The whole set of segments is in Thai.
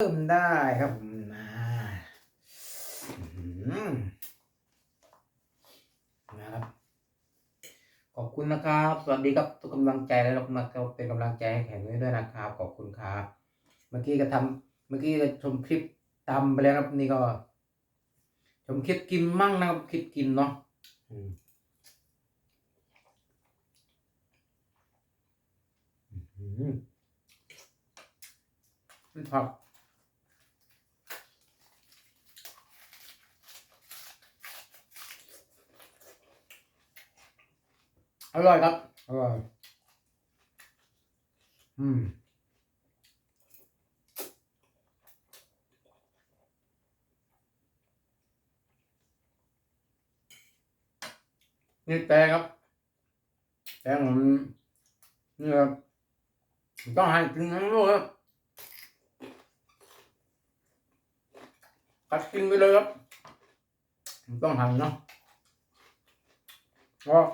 เริ่มได้ครับผมอ่าอื้อหือนะครับ ขอบคุณนะครับ สวัสดีครับทุกกำลังใจและมาเป็นกำลังใจให้แข่งด้วยด้วยนะครับ ขอบคุณครับ เมื่อกี้ก็ทำเมื่อกี้ก็ชมคลิปตำไปแล้วครับนี่ก็ ชมคลิปกินมั่งนะครับคลิปกินเนาะอืมอืมันผัก อร่อยครับ อร่อย อืมนี่แตงครับ แตงผมนี่ครับผมต้องหั่นกินทั้งลูกครับกัดกินไปเลยครับผมต้องหั่นเนาะเพราะ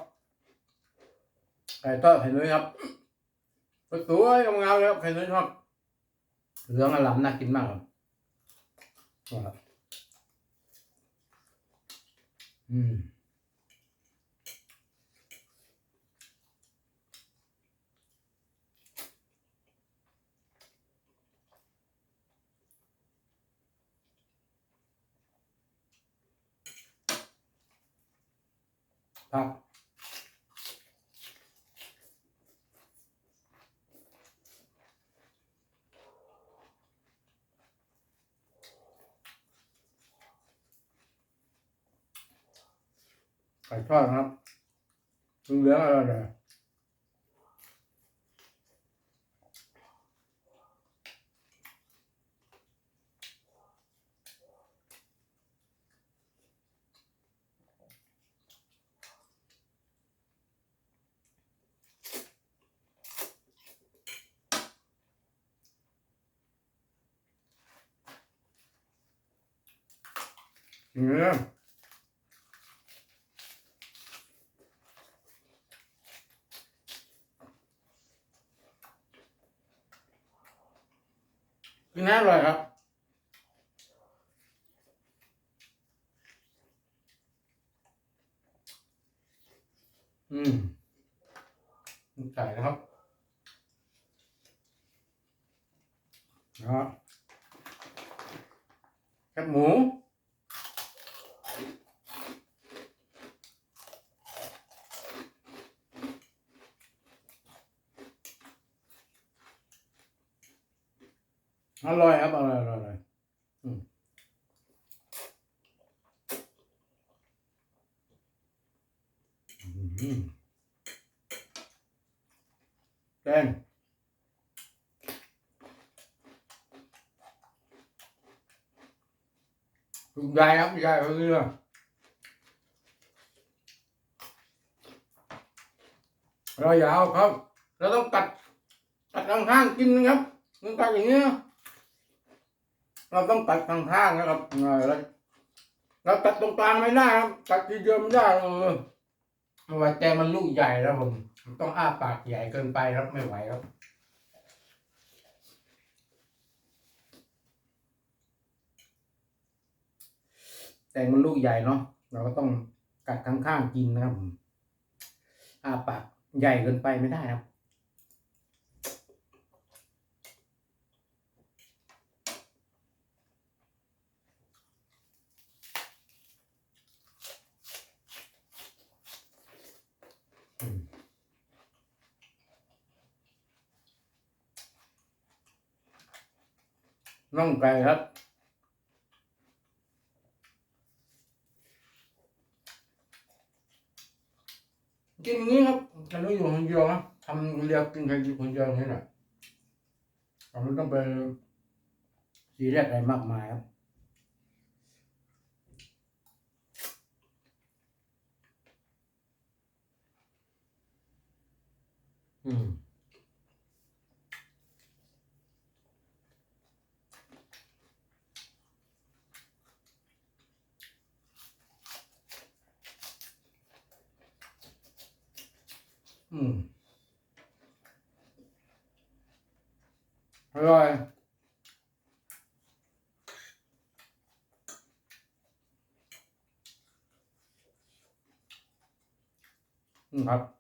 ไก่ทอดไข่นุ้ยครับสวยๆงามๆเลยครับไข่นุ้ยทอดเหลืองอลำน่ากินมากครับครับอืมครับ ไก่ทอดครับถึงเหลืองๆอร่อยเลยอย่างนี้นะ กินน่าอร่อยครับ อืมไก่นะครับนะครับแคบหมู อร่อยครับอร่อยอร่อยอร่อยอืมอืมแกงลูกใหญ่ครับใหญ่เรือเราอย่าเอาครับ เราต้องตัด ตัดข้างๆกินนะครับมันตัดอย่างเงี้ย เราต้องตัดทางข้างนะครับเออแล้วเราตัดตรงกลางไม่ได้ครับตัดทีเดียวไม่ได้เออเพราะว่าแกมันลูกใหญ่แล้วผมต้องอ้าปากใหญ่เกินไปครับไม่ไหวครับแต่มันลูกใหญ่เนาะเราก็ต้องกัดข้างๆกินนะครับผมอ้าปากใหญ่เกินไปไม่ได้ครับ น่องไก่ครับ กินอย่างนี้ครับฉันรู้อยู่คนเดียวนะทำเดียวกินใครกินคนเดียวนี้แหละเราไม่ต้องไปซีเรียสอะไรมากมายครับอืม 嗯。拜拜嗯好。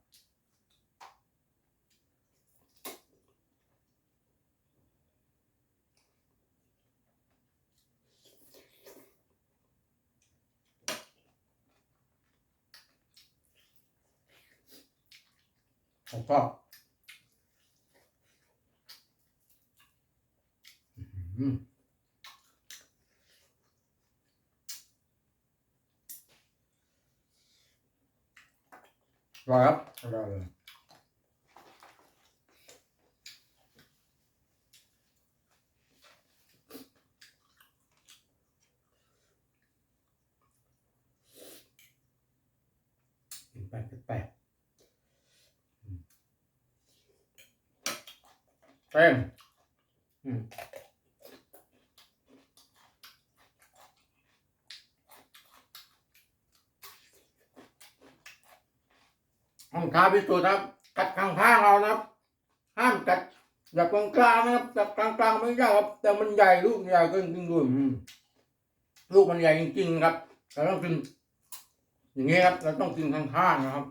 ยอืมครับผมก็รอครับรอเลยกินแปลกแปลกอืม แป้งอืมห้องท้าพิสูจน์ครับกัดข้างข้างเรานะครับ ห้ามกัดแบบกลางกลางๆนะครับกัดกลางกลางๆไม่ได้ครับ แต่มันใหญ่ลูกใหญ่ก็จริงๆด้วยอืมลูกมันใหญ่จริงๆครับเราต้องกินอย่างนี้ครับเราต้องกินข้างข้างๆนะครับ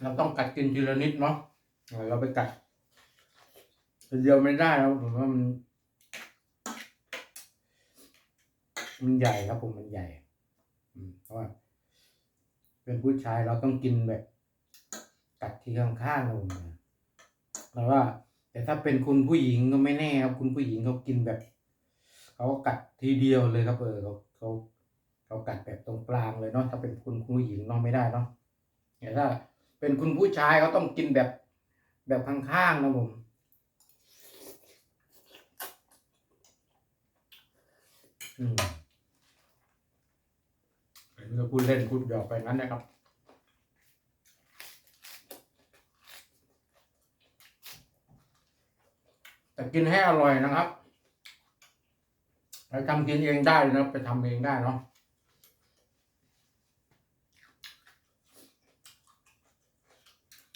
เราต้องกัดกินทีละนิดเนาะ เราไปกัดทีเดียวไม่ได้แล้วผมว่ามัน มันใหญ่ครับผมมันใหญ่ อืมเพราะว่าเป็นผู้ชายเราต้องกินแบบ กัดที่ข้างๆเราเนี่ยแต่ว่า แต่ถ้าเป็นคุณผู้หญิงก็ไม่แน่ครับ คุณผู้หญิงเขากินแบบเขากัดทีเดียวเลยครับเออเขาเขาเขากัดแบบตรงกลางเลยเนาะถ้าเป็นคุณผู้หญิงเนาะไม่ได้เนาะแต่ถ้า เป็นคุณผู้ชายเขาต้องกินแบบ แบบข้างๆนะผมอืมเราพูดเล่นพูดหยอกไปงั้นนะครับแต่กินให้อร่อยนะครับไปทำกินเองได้นะไปทำเองได้เนาะ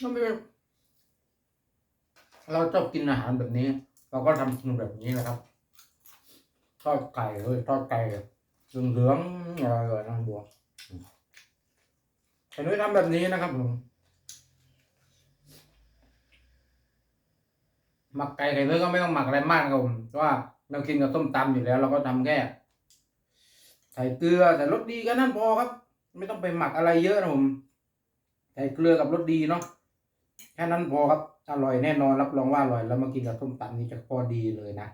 ก็ไม่ เราชอบกินอาหารแบบนี้ เราก็ทำกินแบบนี้นะครับทอดไก่เลยทอดไก่เหลืองๆอะไรเลยนะบัวเห็นไหมทำแบบนี้นะครับผมหมักไก่ไก่เนื้อก็ไม่ต้องหมักอะไรมากครับผมเพราะว่าเรากินกับต้มตำอยู่แล้ว เราก็ทำแค่ใส่เกลือใส่รสดีก็นั่นพอครับ ไม่ต้องไปหมักอะไรเยอะนะผมใส่เกลือกับรสดีเนาะแค่นั้นพอครับ อร่อยแน่นอนรับรองว่าอร่อยแล้วมากินกับส้มตำนี้จะพอดีเลยนะ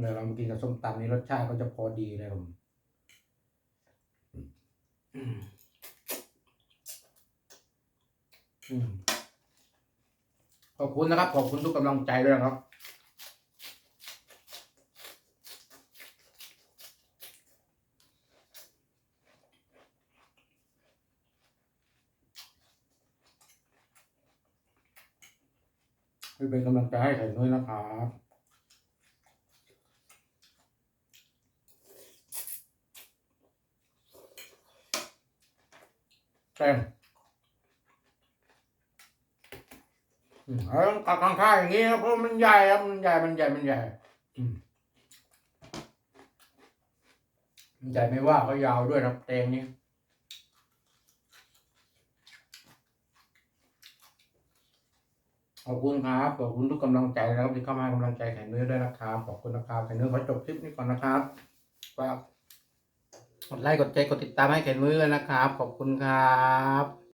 เดี๋ยวเรามากินกับส้มตำนี้รสชาติก็จะพอดีเลยผมอืมอืมขอบคุณนะครับ ขอบคุณทุกกำลังใจด้วยนะครับ ให้เป็นกำลังใจให้ไข่นุ้ยนะครับแป้งอืมเอาต้องตัดข้างๆอย่างนี้ครับเพราะมันใหญ่ครับมันใหญ่ มันใหญ่ มันใหญ่มันใหญ่ไม่ว่าเขายาวด้วยนะครับแตงนี้ ขอบคุณครับ ขอบคุณทุกกำลังใจนะครับที่เข้ามาให้กำลังใจแข่เนื้อด้วยนะครับ ขอบคุณนะครับแข่เนื้อขอจบคลิปนี้ก่อนนะครับฝากกดไลค์กดแชร์กดติดตามให้แข่เนื้อเลยนะครับ ขอบคุณครับ